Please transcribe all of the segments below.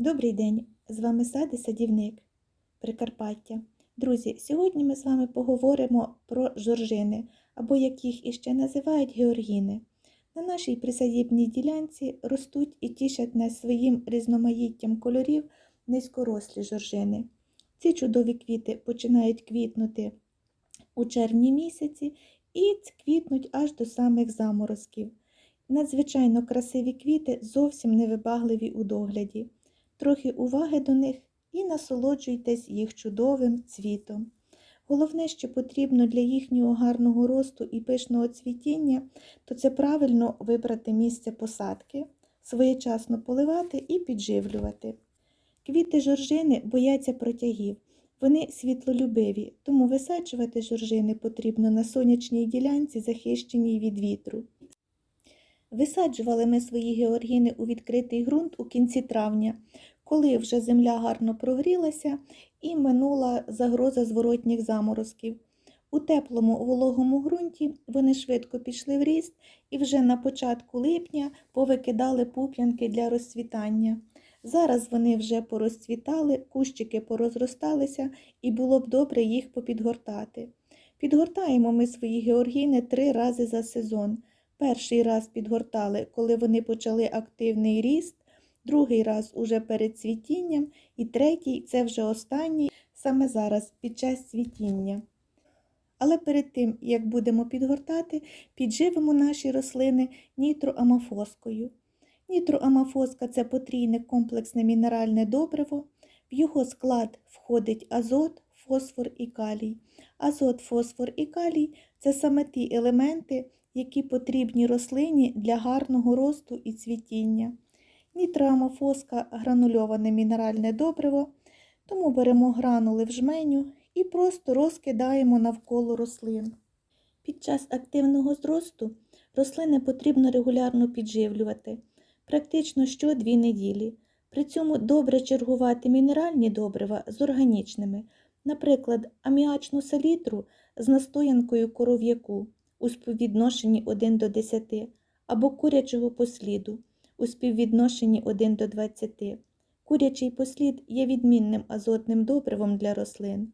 Добрий день! З вами сад і садівник Прикарпаття. Друзі, сьогодні ми з вами поговоримо про жоржини, або як їх іще називають георгіни. На нашій присадібній ділянці ростуть і тішать нас своїм різноманіттям кольорів низькорослі жоржини. Ці чудові квіти починають квітнути у червні місяці і квітнуть аж до самих заморозків. Надзвичайно красиві квіти зовсім невибагливі у догляді трохи уваги до них і насолоджуйтесь їх чудовим цвітом. Головне, що потрібно для їхнього гарного росту і пишного цвітіння, то це правильно вибрати місце посадки, своєчасно поливати і підживлювати. Квіти жоржини бояться протягів. Вони світлолюбиві, тому висаджувати жоржини потрібно на сонячній ділянці, захищеній від вітру. Висаджували ми свої георгіни у відкритий ґрунт у кінці травня, коли вже земля гарно прогрілася і минула загроза зворотніх заморозків. У теплому вологому ґрунті вони швидко пішли в ріст і вже на початку липня повикидали пуп'янки для розцвітання. Зараз вони вже порозцвітали, кущики порозросталися і було б добре їх попідгортати. Підгортаємо ми свої георгіни три рази за сезон. Перший раз підгортали, коли вони почали активний ріст, другий раз уже перед цвітінням, і третій це вже останній саме зараз під час цвітіння. Але перед тим, як будемо підгортати, підживимо наші рослини нітроамофоскою. Нітроамофоска це потрійне комплексне мінеральне добриво. В його склад входить азот, фосфор і калій. Азот, фосфор і калій це саме ті елементи, які потрібні рослині для гарного росту і цвітіння. Нітроамофоска гранульоване мінеральне добриво, тому беремо гранули в жменю і просто розкидаємо навколо рослин. Під час активного зросту рослини потрібно регулярно підживлювати, практично що дві неділі. При цьому добре чергувати мінеральні добрива з органічними, наприклад, аміачну салітру з настоянкою коров'яку у співвідношенні 1 до 10 або курячого посліду у співвідношенні 1 до 20. Курячий послід є відмінним азотним добривом для рослин.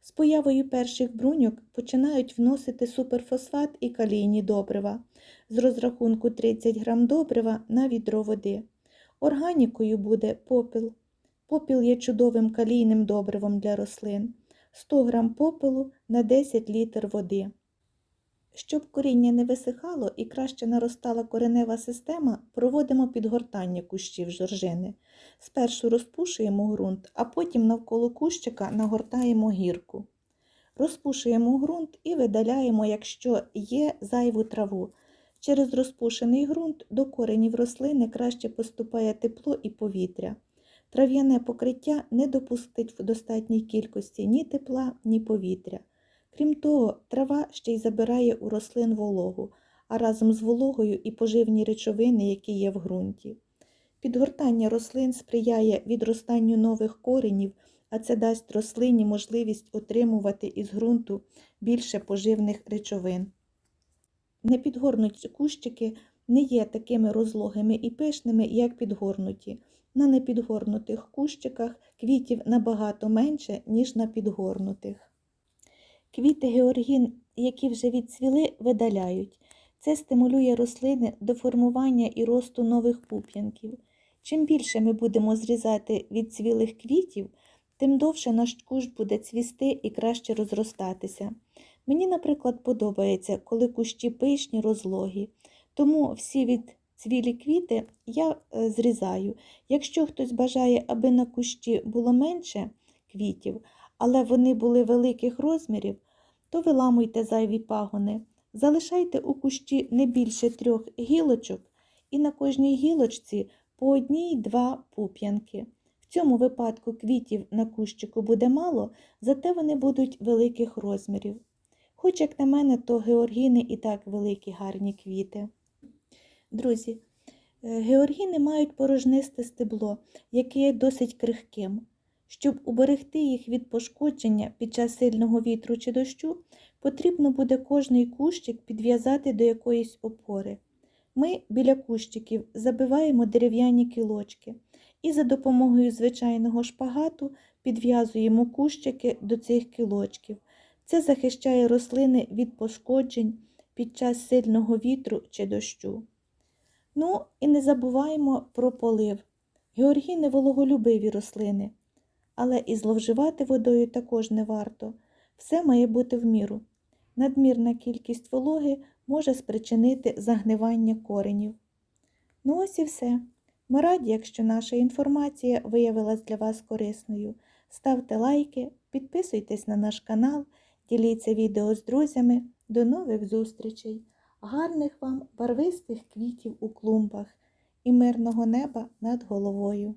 З появою перших бруньок починають вносити суперфосфат і калійні добрива з розрахунку 30 г добрива на відро води. Органікою буде попіл. Попіл є чудовим калійним добривом для рослин. 100 г попелу на 10 літр води. Щоб коріння не висихало і краще наростала коренева система, проводимо підгортання кущів жоржини. Спершу розпушуємо ґрунт, а потім навколо кущика нагортаємо гірку. Розпушуємо ґрунт і видаляємо, якщо є зайву траву. Через розпушений ґрунт до коренів рослини краще поступає тепло і повітря. Трав'яне покриття не допустить в достатній кількості ні тепла, ні повітря. Крім того, трава ще й забирає у рослин вологу, а разом з вологою і поживні речовини, які є в ґрунті. Підгортання рослин сприяє відростанню нових коренів, а це дасть рослині можливість отримувати із ґрунту більше поживних речовин. Непідгорнуті кущики не є такими розлогими і пишними, як підгорнуті. На непідгорнутих кущиках квітів набагато менше, ніж на підгорнутих. Квіти георгін, які вже відцвіли, видаляють. Це стимулює рослини до формування і росту нових пуп'янків. Чим більше ми будемо зрізати відцвілих квітів, тим довше наш кущ буде цвісти і краще розростатися. Мені, наприклад, подобається, коли кущі пишні, розлогі, тому всі відцвілі квіти я е, зрізаю. Якщо хтось бажає, аби на кущі було менше квітів, але вони були великих розмірів, то виламуйте зайві пагони, залишайте у кущі не більше трьох гілочок, і на кожній гілочці по одній-два пуп'янки. В цьому випадку квітів на кущику буде мало, зате вони будуть великих розмірів. Хоч, як на мене, то георгіни і так великі гарні квіти. Друзі, е, георгіни мають порожнисте стебло, яке є досить крихким. Щоб уберегти їх від пошкодження під час сильного вітру чи дощу, потрібно буде кожний кущик підв'язати до якоїсь опори. Ми біля кущиків забиваємо дерев'яні кілочки і за допомогою звичайного шпагату підв'язуємо кущики до цих кілочків. Це захищає рослини від пошкоджень під час сильного вітру чи дощу. Ну і не забуваємо про полив. Георгіни вологолюбиві рослини, але і зловживати водою також не варто. Все має бути в міру. Надмірна кількість вологи може спричинити загнивання коренів. Ну ось і все. Ми раді, якщо наша інформація виявилась для вас корисною. Ставте лайки, підписуйтесь на наш канал, діліться відео з друзями. До нових зустрічей! Гарних вам барвистих квітів у клумбах і мирного неба над головою!